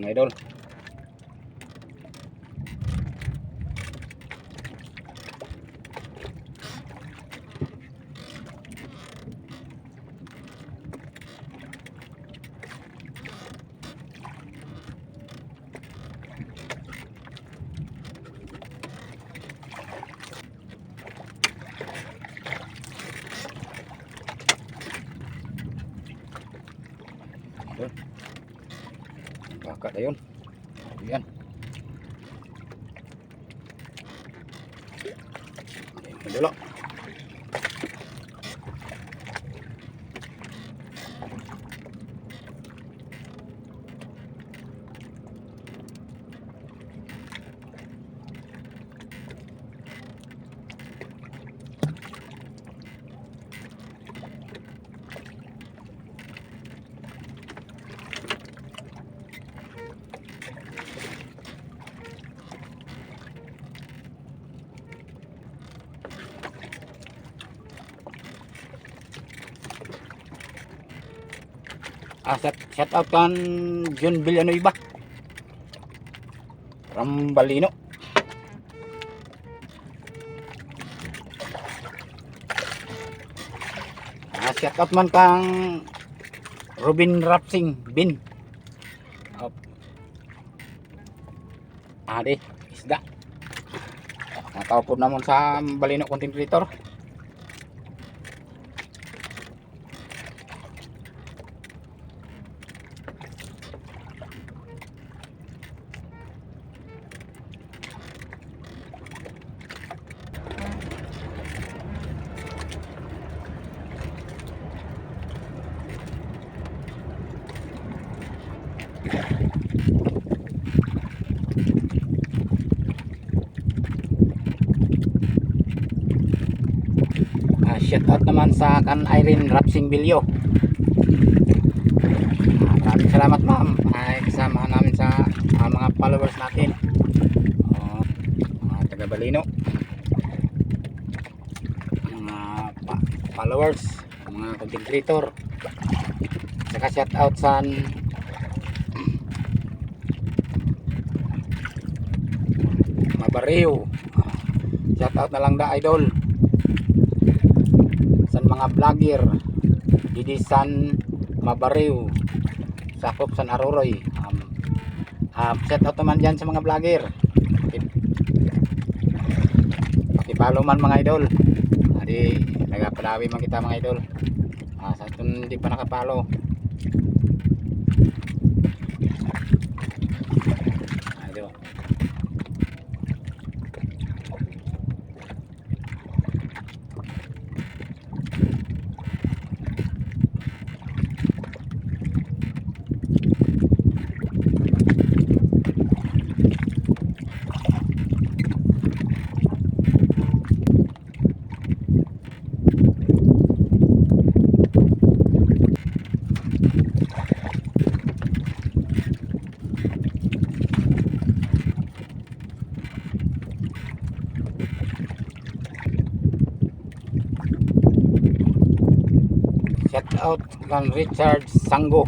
mga idol. Baka na yun. Yan. Madalo. Ah, shout, shout out kan John Villanueva. From Balino. Ah, shout out man kang Robin Rapsing Bin. Op. Ah, di, isda. Natao po naman sa Balino content creator. Shout out naman sa kan Irene Rapsing Bilyo. Maraming salamat ma'am. Ay kasama namin sa ah, mga followers natin. Oh, mga taga Balino. Mga pa- followers, mga content creator. Saka shout out sa Mabariw. Shout out na lang da idol mga vlogger didi san Mabariw sakop san Aruroy. Um, um, shout out naman dyan sa mga vlogger. Pakipalo man mga idol. Adi nagapalawi man kita mga idol. Ah, sa itong hindi pa nakapalo Ah, di ba? shout out kan Richard Sanggo.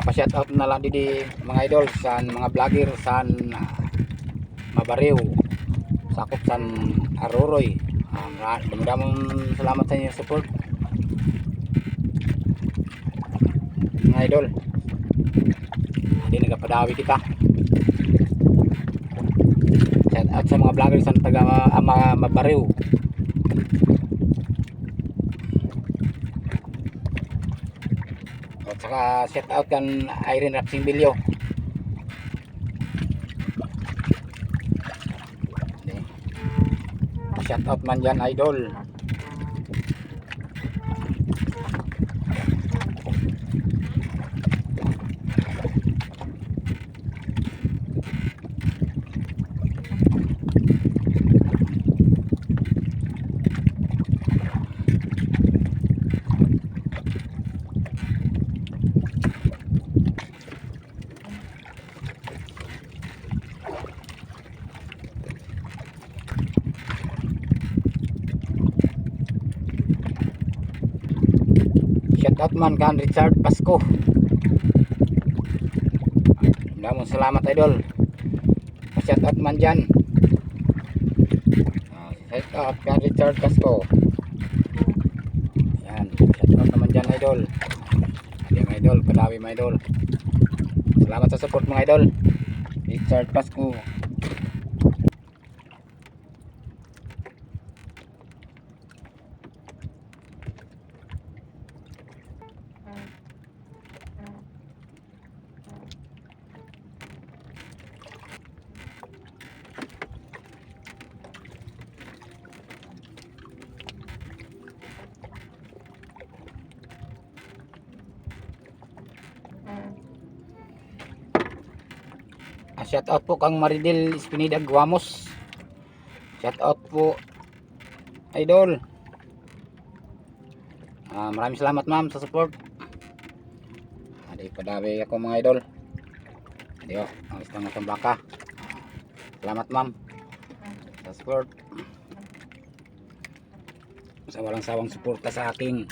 Apa shout out na lang di mga idol sa mga vlogger sa Mabariw sakop san Aruroy um, damang salamat sa inyong support. Mga idol hindi nagapadawi kita. Shout out sa mga vlogger sa taga uh, mga Mabariw saka shout out kan Irene Rapsing Bilyo. Shout out man dyan idol. Shout out man kan Richard Pasco. Damon salamat idol. Shout out man dyan. Shout out kay Richard Casco. Yan, shout out naman dyan idol. Hindi mga idol, padawi mga idol. Salamat sa support mga idol. Richard Casco. Shout out po kang Maridel Espinida Guamos. Shout out po idol. Ah, maraming salamat ma'am sa support. Adi padawi ako mga idol. Adi oh, ang isang ng baka. Salamat ma'am sa support. Sa walang sawang suporta sa aking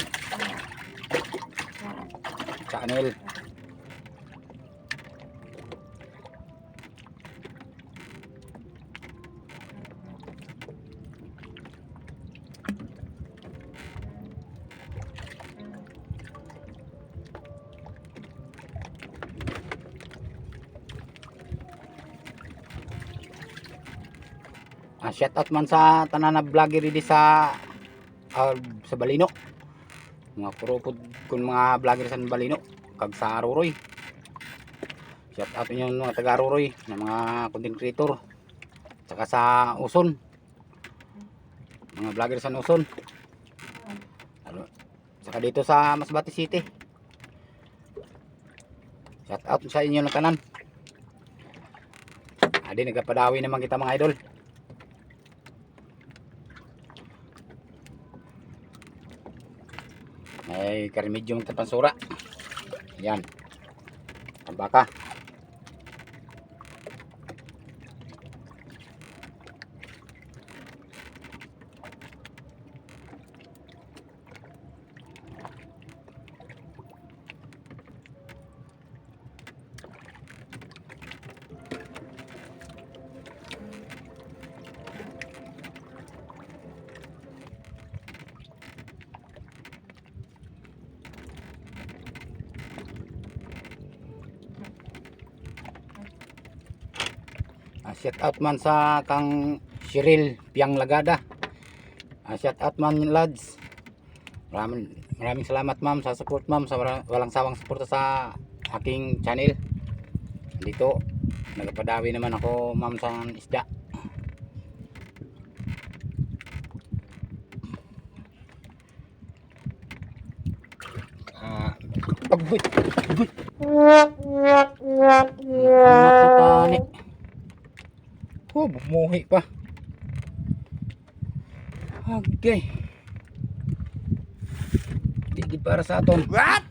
channel. Ah, shout out man sa tanan na vlogger di sa ah, sa Balino. Mga puro pud kun mga vlogger sa Balino kag sa Aruroy. Shout out inyo mga taga Aruroy na mga content creator. Saka sa Uson. Mga vlogger sa Uson. Saka dito sa Masbate City. Shout out sa inyo na tanan. Adi nagapadawi naman kita mga idol. May karimidyong tapansura yan. Ang baka shout out man sa kang Cheryl Piang Lagada. Ah, shout out man lads. Maraming maraming salamat ma'am sa support ma'am sa wala- walang sawang suporta sa aking channel. Dito nagpadawi naman ako ma'am sa isda. Ah, agboy, agboy. Oh, bumuhi pa. Okay. Tigid para sa aton. What?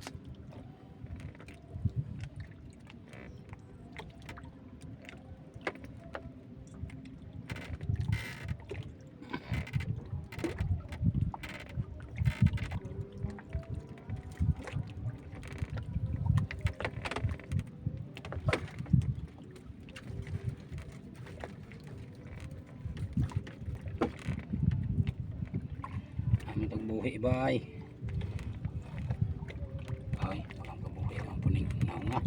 Tagbuhi bay? Ay, walang kabuhi ang puning naunga.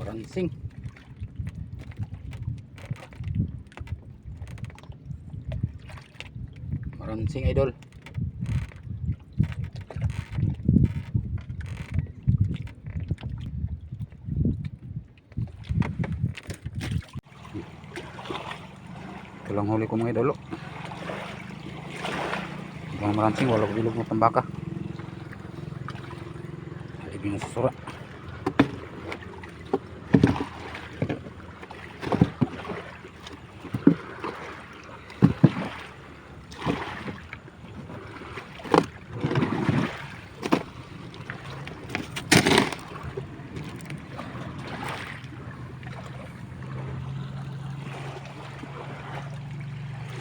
Maransing. Maransing idol. Ito lang huli ko mga idolo. Ibang maransing, wala ko bilog na sa sura.